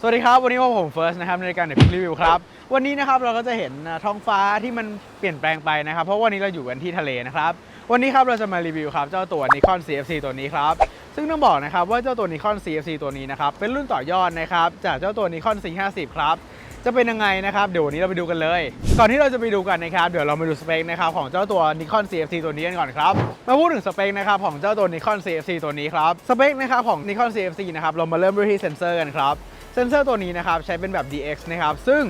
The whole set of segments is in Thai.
สวัสดีครับ วันนี้ว่าผมเฟิร์สนะครับในรายการเด็กรีวิวครับ วันนี้นะครับเราก็จะเห็นท้องฟ้าที่มันเปลี่ยนแปลงไปนะครับ เพราะวันนี้เราอยู่กันที่ทะเลนะครับ วันนี้ครับเราจะมารีวิวครับเจ้าตัว Nikon CFC ตัวนี้ครับ ซึ่งต้องบอกนะครับว่าเจ้าตัว Nikon CFC ตัวนี้นะครับเป็นรุ่นต่อยอดนะครับจากเจ้าตัว Nikon C50 ครับ จะเป็นยังไงนะครับ เดี๋ยววันนี้เราไปดูกันเลย ก่อนที่เราจะไปดูกันนะครับ เดี๋ยวเรามาดูสเปคนะครับของเจ้าตัว Nikon CFC ตัวนี้กันก่อนครับ มาพูดถึงสเปคนะครับของเจ้าตัว Nikon CFC ตัวนี้ครับ สเปคนะครับของ Nikon CFC นะครับ เรามาเริ่มด้วยที่เซนเซอร์กันครับ เซนเซอร์ตัวนี้นะครับใช้เป็นแบบ DX นะครับ ซึ่ง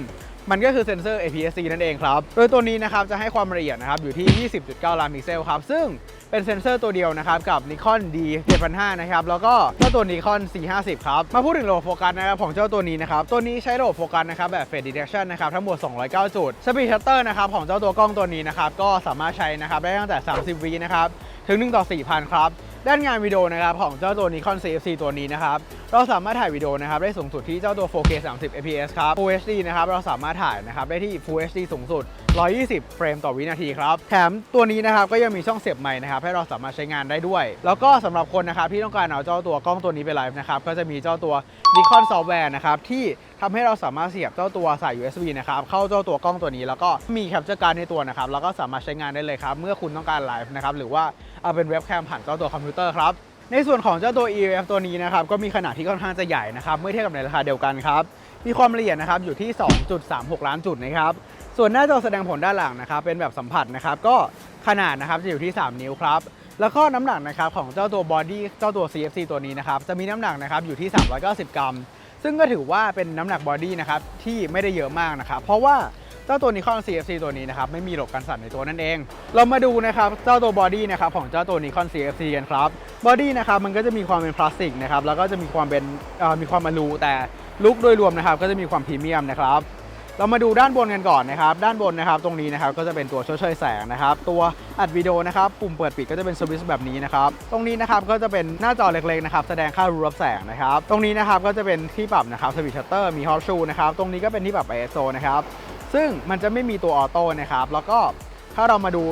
มันก็คือเซนเซอร์ APS-C นั่นเองครับ โดยตัวนี้นะครับจะให้ความละเอียดนะครับอยู่ที่ 20.9 ล้านพิกเซลครับ ซึ่งเป็นเซนเซอร์ตัวเดียวนะครับกับ Nikon D 7500นะครับแล้วก็เจ้าตัว Nikon C50 ครับ มาพูดถึงระบบโฟกัสนะครับของเจ้าตัวนี้นะครับ ตัวนี้ใช้ระบบโฟกัสนะครับแบบ Phase Detection นะครับทั้งหมด 209 จุด Speed Shutter นะครับของเจ้าตัวกล้องตัวนี้นะครับก็สามารถใช้นะครับได้ตั้งแต่ 30วินะครับถึง1ต่อ4,000ครับ ด้านงานวิดีโอนะครับของเจ้าตัว Nikon CFC ตัวนี้นะครับเราสามารถถ่ายวิดีโอนะครับได้สูงสุดที่เจ้าตัว 4K 30 fps ครับ Full HD นะครับเราสามารถถ่ายนะครับได้ที่ Full HD สูงสุด 120 เฟรมต่อวินาทีครับ แถมตัวนี้นะครับก็ยังมีช่องเสียบไมค์นะครับให้เราสามารถใช้งานได้ด้วย แล้วก็สำหรับคนนะครับที่ต้องการเอาเจ้าตัวกล้องตัวนี้ไปไลฟ์นะครับก็จะมีเจ้าตัว Nikon Software นะครับที่ ทำให้เราสามารถเสียบเจ้าตัวสาย USB นะครับเข้าเจ้าตัวกล้องตัวนี้แล้วก็มีแคปเจอร์การ์ดในตัวนะครับแล้วก็สามารถใช้งานได้เลยครับเมื่อคุณต้องการไลฟ์นะครับหรือว่าเอาเป็นเว็บแคมผ่านเจ้าตัวคอมพิวเตอร์ครับในส่วนของเจ้าตัว EF ตัวนี้นะครับก็มีขนาดที่ค่อนข้างจะใหญ่นะครับเมื่อเทียบกับในราคาเดียวกันครับมีความละเอียดนะครับอยู่ที่ 2.36 ล้านจุดนะครับส่วนหน้าจอแสดงผลด้านหลังนะครับเป็นแบบสัมผัสนะครับก็ขนาดนะครับจะอยู่ที่ 3 นิ้วครับแล้วก็น้ำหนักนะครับของเจ้าตัวบอดี้เจ้าตัว CFC ตัวนี้นะครับจะมีน้ำหนักนะครับอยู่ที่ 390 กรัม ซึ่งก็ถือว่าเป็นน้ำหนักบอดี้นะครับที่ไม่ได้เยอะมากนะครับเพราะว่าเจ้าตัว Nikon CFC ตัวนี้นะครับไม่มีระบบกันสั่นในตัวนั่นเอง เรามาดูนะครับเจ้าตัวบอดี้นะครับของเจ้าตัว Nikon CFC กันครับบอดี้นะครับมันก็จะมีความเป็นพลาสติกนะครับแล้วก็จะมีความเป็นมีความอลูแต่ลุคโดยรวมนะครับก็จะมีความพรีเมียมนะครับ เรามาดูด้านบนกันก่อนนะครับ ด้านบนนะครับตรงนี้นะครับก็จะเป็นตัวช่วยช่วยแสงนะครับ ตัวอัดวิดีโอนะครับปุ่มเปิดปิดก็จะเป็นสวิตช์แบบนี้นะครับ ตรงนี้นะครับก็จะเป็นหน้าจอเล็กๆนะครับแสดงค่ารูรับแสงนะครับ ตรงนี้นะครับก็จะเป็นที่ปรับนะครับสวิตช์ชัตเตอร์มีฮอตชูนะครับตรงนี้ก็เป็นที่ปรับ ISO นะครับซึ่งมันจะไม่มีตัวออโต้นะครับแล้วก็ถ้าเรามาดู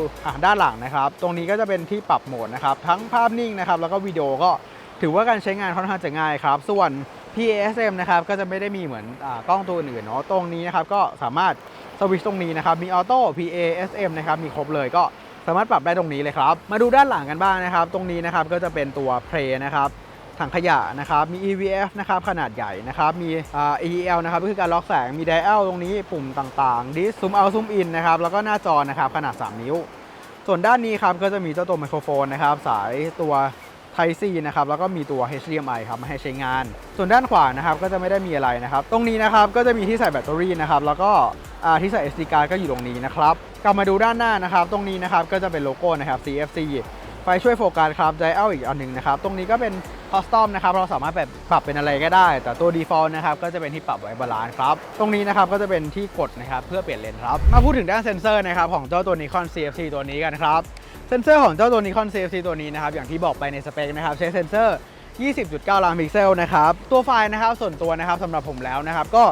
ด้านหลังนะครับ ตรงนี้ก็จะเป็นที่ปรับโหมดนะครับทั้งภาพนิ่งนะครับแล้วก็วิดีโอก็ถือว่าการใช้งานค่อนข้างจะง่ายครับ ส่วน PASM นะครับก็จะไม่ได้มีเหมือนอกล้องตัวอื่นเนาะตรงนี้นะครับก็สามารถสวิตช์ตรงนี้นะครับมีออโต้ PASM นะครับมีครบเลยก็สามารถปรับได้ตรงนี้เลยครับ มาดูด้านหลังกันบ้างนะครับ ตรงนี้นะครับก็จะเป็นตัวเพลนะครับถังขยะนะครับ มี EVF นะครับ ขนาดใหญ่นะครับ มี EEL นะครับ ก็คือการล็อกแสง มี dial ตรงนี้ ปุ่มต่างๆ ดิสซูมเอาซูมอินนะครับ แล้วก็หน้าจอนะครับ ขนาด 3 นิ้ว ส่วนด้านนี้ครับ ก็จะมีเจ้าตัวไมโครโฟนนะครับ สายตัว Type C นะครับแล้วก็มีตัว HDMI ครับมาให้ใช้งาน ส่วนด้านขวานะครับก็จะไม่ได้มีอะไรนะครับ ตรงนี้นะครับก็จะมีที่ใส่แบตเตอรี่นะครับแล้วก็ที่ใส่ SD card ก็อยู่ตรงนี้นะครับกลับมาดูด้านหน้านะครับ ตรงนี้นะครับก็จะเป็นโลโก้นะครับ CFC ไฟช่วยโฟกัสครับไดอัลอีกอันหนึ่งนะครับ ตรงนี้ก็เป็น คอสตอมนะครับเราสามารถแบบปรับเป็นอะไรก็ได้ แต่ตัว default นะครับก็จะเป็นที่ปรับไว้บาลานซ์ครับ ตรงนี้นะครับก็จะเป็นที่กดนะครับเพื่อเปลี่ยนเลนส์ครับ มาพูดถึงด้านเซนเซอร์นะครับของเจ้าตัว Nikon CFC ตัวนี้กันครับ เซนเซอร์ของเจ้าตัว Nikon CFC ตัวนี้นะครับอย่างที่บอกไปในสเปคนะครับใช้เซนเซอร์ 20.9 ล้านพิกเซลนะครับตัวไฟล์นะครับส่วนตัวนะครับสำหรับผมแล้วนะครับก็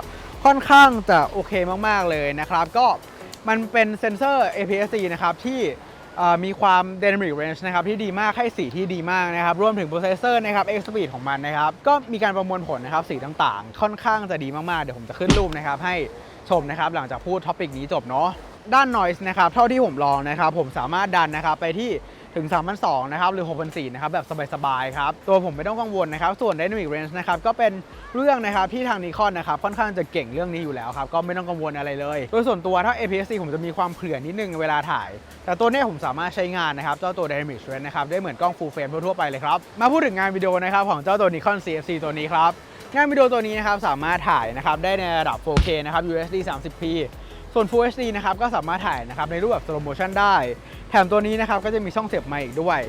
ค่อนข้างจะโอเคมากๆเลยนะครับก็มันเป็นเซนเซอร์ APS-C นะครับที่ มีความ dynamic range นะครับที่ดีมากให้สีที่ดีมากนะครับรวมถึงโปรเซสเซอร์นะครับ X speed ของมันนะครับก็มีการประมวลผลนะครับสีต่างๆ ค่อนข้างจะดีมากๆ เดี๋ยวผมจะขึ้นรูปนะครับให้ชมนะครับหลังจากพูดท็อปิกนี้จบเนาะด้าน noise นะครับเท่าที่ผมลองนะครับผมสามารถดันนะครับไปที่ ถึง 3,200นะครับหรือ 6,400นะครับแบบสบาย ๆ ครับ ตัวผมไม่ต้องกังวลนะครับ ส่วน dynamic range นะครับก็เป็นเรื่องนะครับที่ทาง Nikon นะครับค่อนข้างจะเก่งเรื่องนี้อยู่แล้วครับ ก็ไม่ต้องกังวลอะไรเลย โดยส่วนตัวถ้า APS-C ผมจะมีความเผื่อนิดนึงเวลาถ่าย แต่ตัวนี้ผมสามารถใช้งานนะครับเจ้าตัว dynamic range นะครับได้เหมือนกล้อง full frame ทั่วๆไปเลยครับมาพูดถึงงานวิดีโอนะครับของเจ้าตัว Nikon CFC ตัวนี้ครับงานวิดีโอตัวนี้นะครับสามารถถ่ายนะครับได้ในระดับ 4K นะครับ UHD 30p ส่วน Full HD นะครับก็สามารถถ่ายนะครับในรูปแบบ slow motion ได้ แถมตัวนี้นะครับก็จะมีช่องเสียบไมค์อีกด้วย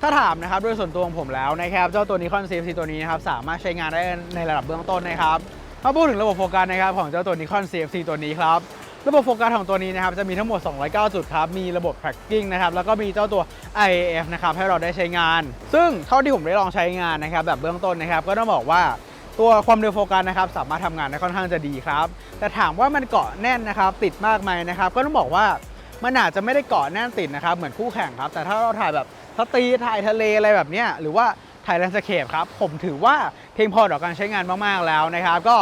ถ้าถามนะครับด้วยส่วนตัวของผมแล้วนะครับเจ้าตัว Nikon CFC ตัวนี้นะครับสามารถใช้งานได้ในระดับเบื้องต้นนะครับมาพูดถึงระบบโฟกัสนะครับของเจ้าตัว Nikon CFC ตัวนี้ครับระบบโฟกัสของตัวนี้นะครับจะมีทั้งหมด 209 จุดครับ มีระบบ tracking นะครับ แล้วก็มีเจ้าตัว IAF นะครับให้เราได้ใช้งาน ซึ่งเท่าที่ผมได้ลองใช้งานนะครับแบบเบื้องต้นนะครับ ก็ต้องบอกว่า ตัวความเร็วโฟกัสนะครับสามารถทำงานได้ค่อนข้างจะดีครับ แต่ถามว่ามันเกาะแน่นนะครับ ติดมากไหมนะครับ ก็ต้องบอกว่ามันอาจจะไม่ได้เกาะแน่นติดนะครับเหมือนคู่แข่งครับ แต่ถ้าเราถ่ายแบบสตรีทถ่ายทะเลอะไรแบบเนี้ยหรือว่าถ่ายแลนด์สเคปครับผมถือว่าเพียงพอต่อการใช้งานมากๆแล้วนะครับ ก็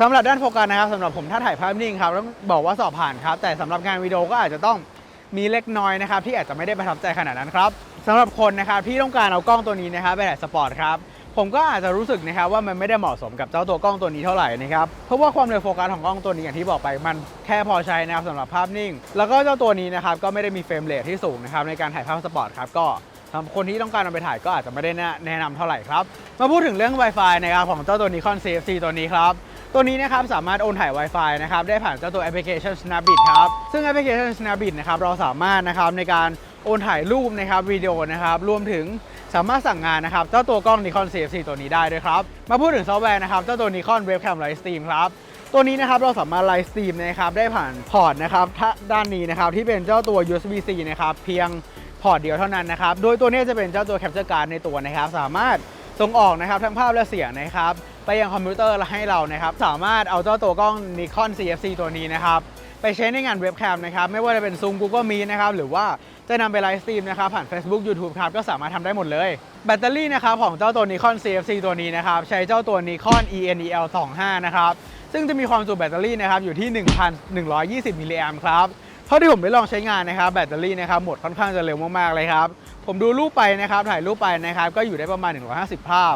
สำหรับด้านโฟกัสนะครับสำหรับผมถ้าถ่ายภาพนิ่งครับต้องบอกว่าสอบผ่านครับ แต่สำหรับงานวิดีโอก็อาจจะต้องมีเล็กน้อยนะครับที่อาจจะไม่ได้ประทับใจขนาดนั้นครับสำหรับคนนะครับที่ต้องการเอากล้องตัวนี้นะครับไปถ่ายสปอร์ตครับ ผมก็อาจจะรู้สึกนะครับว่ามันไม่ได้เหมาะสมกับเจ้าตัวกล้องตัวนี้เท่าไหร่นะครับเพราะว่าความเร็วโฟกัสของกล้องตัวนี้อย่างที่บอกไปมันแค่พอใช้นะครับสำหรับภาพนิ่ง แล้วก็เจ้าตัวนี้นะครับก็ไม่ได้มีเฟรมเรทที่สูงนะครับในการถ่ายภาพสปอร์ตครับก็สำหรับคนที่ต้องการนำไปถ่ายก็อาจจะไม่ได้แนะนำเท่าไหร่ครับ มาพูดถึงเรื่อง Wi-Fi นะครับของเจ้าตัว Nikon CFC ตัวนี้ครับ ตัวนี้นะครับสามารถโอนถ่าย Wi-Fi นะครับได้ผ่านเจ้าตัวแอปพลิเคชัน Snapbit ครับ ซึ่งแอปพลิเคชัน Snapbit นะครับเราสามารถนะครับในการ โอนถ่ายรูปนะครับวิดีโอนะครับรวมถึงสามารถสั่งงานนะครับเจ้าตัวกล้อง Nikon CFC ตัวนี้ได้ด้วยครับ มาพูดถึงซอฟต์แวร์นะครับเจ้าตัว Nikon Webcam Live Stream ครับตัวนี้นะครับเราสามารถไลฟ์สตรีมนะครับได้ผ่านพอร์ตนะครับด้านนี้นะครับที่เป็นเจ้าตัว USB-C นะครับเพียงพอร์ตเดียวเท่านั้นนะครับโดยตัวนี้จะเป็นเจ้าตัว Capture Card ในตัวนะครับ สามารถส่งออกนะครับทั้งภาพและเสียงนะครับไปยังคอมพิวเตอร์และให้เรานะครับสามารถเอาเจ้าตัวกล้อง Nikon CFC ตัวนี้นะครับไปใช้ในงานเว็บแคมนะครับไม่ว่าจะเป็น Zoom Google Meet นะครับหรือว่า จะนำไปไลฟ์สตรีมนะครับผ่าน Facebook YouTube ครับก็สามารถทำได้หมดเลย แบตเตอรี่นะครับของเจ้าตัว Nikon CFC ตัวนี้นะครับใช้เจ้าตัว Nikon ENEL 25นะครับซึ่งจะมีความจุแบตเตอรี่นะครับอยู่ที่ 1,120 มิลลิแอมป์ครับเท่าที่ผมได้ลองใช้งานนะครับแบตเตอรี่นะครับหมดค่อนข้างจะเร็วมากๆเลยครับผมดูรูปไปนะครับถ่ายรูปไปนะครับก็อยู่ได้ประมาณ 150 ภาพ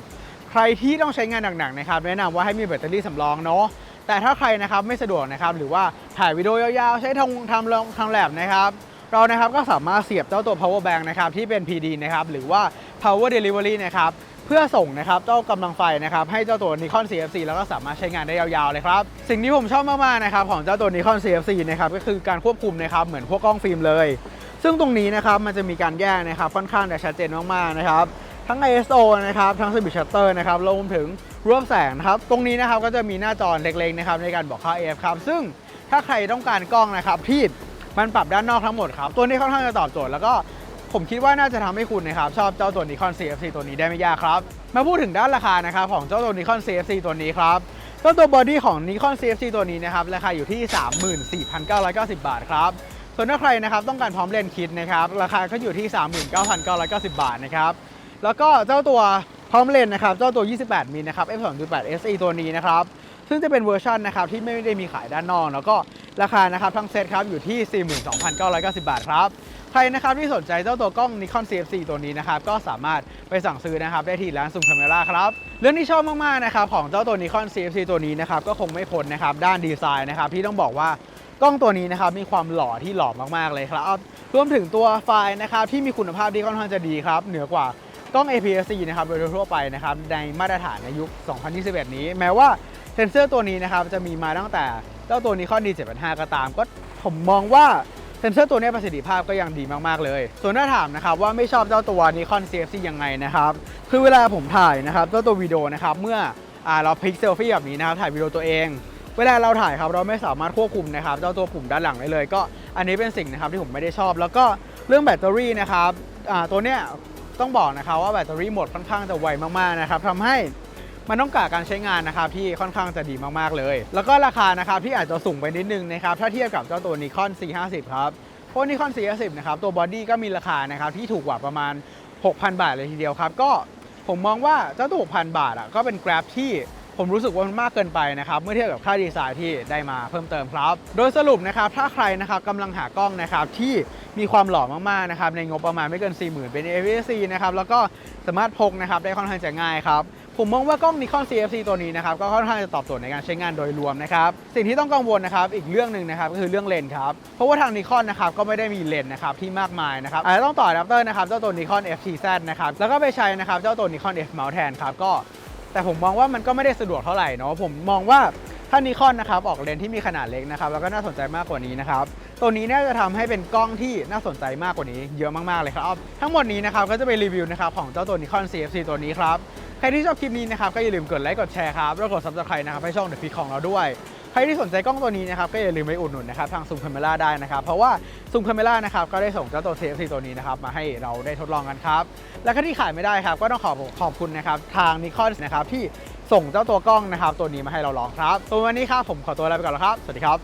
ใครที่ต้องใช้งานหนักๆนะครับแนะนำว่าให้มีแบตเตอรี่สำรองเนาะแต่ถ้าใครนะครับไม่สะดวกนะครับหรือว่าถ่ายวิดีโอยาวๆ ใช้ทำทำลงทางแลบนะครับ เรานะครับก็สามารถเสียบเจ้าตัว power bank นะครับที่เป็น PD นะครับหรือว่า power delivery นะครับเพื่อส่งนะครับเจ้ากำลังไฟนะครับให้เจ้าตัว Nikon CFC แล้วก็สามารถใช้งานได้ยาวๆเลยครับ สิ่งที่ผมชอบมากๆนะครับของเจ้าตัว Nikon CFC นะครับก็คือการควบคุมนะครับเหมือนพวกกล้องฟิล์มเลย ซึ่งตรงนี้นะครับมันจะมีการแยกนะครับค่อนข้างจะชัดเจนมากๆนะครับทั้ง ISO นะครับทั้ง Speed Shutter นะครับรวมถึงรวบแสงนะครับตรงนี้นะครับก็จะมีหน้าจอเล็กๆนะครับในการบอกค่า AF ครับซึ่งถ้าใครต้องการกล้องนะครับที่ มันปรับด้านนอกทั้งหมดครับ ตัวนี้ค่อนข้างจะตอบโจทย์แล้วก็ผมคิดว่าน่าจะทำให้คุณนะครับชอบเจ้าตัว Nikon CFC ตัวนี้ได้ไม่ยากครับ มาพูดถึงด้านราคานะครับของเจ้าตัว Nikon CFC ตัวนี้ครับเจ้าตัวบอดี้ของ Nikon CFC ตัวนี้นะครับราคาอยู่ที่ 34,990 บาทครับส่วนถ้าใครนะครับต้องการพร้อมเลนส์คิดนะครับราคาก็อยู่ที่ 39,990 บาทนะครับแล้วก็เจ้าตัวพร้อมเลนส์นะครับเจ้าตัว 28มิลนะครับ f2.8 se ตัวนี้นะครับซึ่งจะเป็นเวอร์ชันนะครับที่ไม่ได้มีขายด้านนอก แล้วก็ ราคานะครับทั้งเซตครับอยู่ที่ 42,990 บาทครับ ใครนะครับที่สนใจเจ้าตัวกล้อง Nikon CFC ตัวนี้นะครับก็สามารถไปสั่งซื้อนะครับได้ที่ร้านซูมคาเมล่าครับเรื่องที่ชอบมากๆนะครับของเจ้าตัว Nikon CFC ตัวนี้นะครับก็คงไม่พ้นนะครับด้านดีไซน์นะครับที่ต้องบอกว่ากล้องตัวนี้นะครับมีความหล่อที่หล่อมากๆเลยครับรวมถึงตัวไฟล์นะครับที่มีคุณภาพที่ค่อนข้างจะดีครับเหนือกว่ากล้อง APS-C นะครับโดยทั่วไปนะครับในมาตรฐานในยุค 2021 นี้ แม้ว่าเซนเซอร์ตัวนี้นะครับจะมีมาตั้งแต่ เจ้าตัว Nikon D785 ก็ตาม ก็ผมมองว่าเซนเซอร์ตัวนี้ประสิทธิภาพก็ยังดีมากๆเลย ส่วนถ้าถามนะครับว่าไม่ชอบเจ้าตัว Nikon CFC ยังไงนะครับ คือเวลาผมถ่ายนะครับเจ้าตัววิดีโอนะครับเมื่ออเราพลิกเซลฟี่แบบนี้นะครับถ่ายวิดีโอตัวเอง เวลาเราถ่ายครับเราไม่สามารถควบคุมนะครับเจ้าตัวปุ่มด้านหลังได้เลย ก็อันนี้เป็นสิ่งนะครับที่ผมไม่ได้ชอบ แล้วก็เรื่องแบตเตอรี่นะครับตัวเนี้ยต้องบอกนะครับว่าแบตเตอรี่หมดค่อนข้างจะไวมากๆนะครับทำให้ มันต้องการการใช้งานนะครับที่ค่อนข้างจะดีมากๆเลย แล้วก็ราคานะครับที่อาจจะสูงไปนิดนึงนะครับถ้าเทียบกับเจ้าตัว Nikon C50 ครับเพราะ Nikon C50 นะครับตัวบอดี้ก็มีราคานะครับที่ถูกกว่าประมาณ 6,000 บาทเลยทีเดียวครับ ก็ผมมองว่าเจ้าตัว6,000 บาทอะก็เป็น Grab ที่ผมรู้สึกว่ามันมากเกินไปนะครับเมื่อเทียบกับค่าดีไซน์ที่ได้มาเพิ่มเติมครับ โดยสรุปนะครับถ้าใครนะครับกำลังหากล้องนะครับที่มีความหล่อมากๆนะครับในงบประมาณไม่เกิน 40,000 เป็น APS-C นะครับแล้วก็สามารถพกนะครับได้ค่อนข้างจะง่ายครับ ผมมองว่ากล้อง Nikon CFC ตัวนี้นะครับก็ค่อนข้างจะตอบโจทย์ในการใช้งานโดยรวมนะครับสิ่งที่ต้องกังวลนะครับอีกเรื่องหนึ่งนะครับก็คือเรื่องเลนส์ครับเพราะว่าทาง Nikon นะครับก็ไม่ได้มีเลนส์นะครับที่มากมายนะครับอาจจะต้องต่ออะแดปเตอร์นะครับเจ้าตัว Nikon FTZ นะครับแล้วก็ไปใช้นะครับเจ้าตัว Nikon F mount แทนครับก็แต่ผมมองว่ามันก็ไม่ได้สะดวกเท่าไหร่เนาะผมมองว่าถ้านิคอนนะครับออกเลนส์ที่มีขนาดเล็กนะครับแล้วก็น่าสนใจมากกว่านี้นะครับตัวนี้น่าจะทำให้เป็นกล้องที่น่าสนใจมากกว่านี้เยอะมากๆเลยครับ ทั้งหมดนี้นะครับก็จะเป็นรีวิวนะครับของเจ้าตัว Nikon CFC ตัวนี้ครับ ใครที่ชอบคลิปนี้นะครับก็อย่าลืมกดไลค์กดแชร์ครับแล้วกด subscribe นะครับให้ช่อง The Pick ของเราด้วย ใครที่สนใจกล้องตัวนี้นะครับก็อย่าลืมไปอุดหนุนนะครับทางซูมคาเมล่าได้นะครับเพราะว่าซูมคาเมล่านะครับก็ได้ส่งเจ้าตัว CFC ตัวนี้นะครับมาให้เราได้ทดลองกันครับและถ้าที่ขายไม่ได้ครับก็ต้องขอบขอบคุณนะครับทาง Nikon นะครับที่ส่งเจ้าตัวกล้องนะครับตัวนี้มาให้เราลองครับตัววันนี้ครับผมขอตัวลาไปก่อนแล้วครับ สวัสดีครับ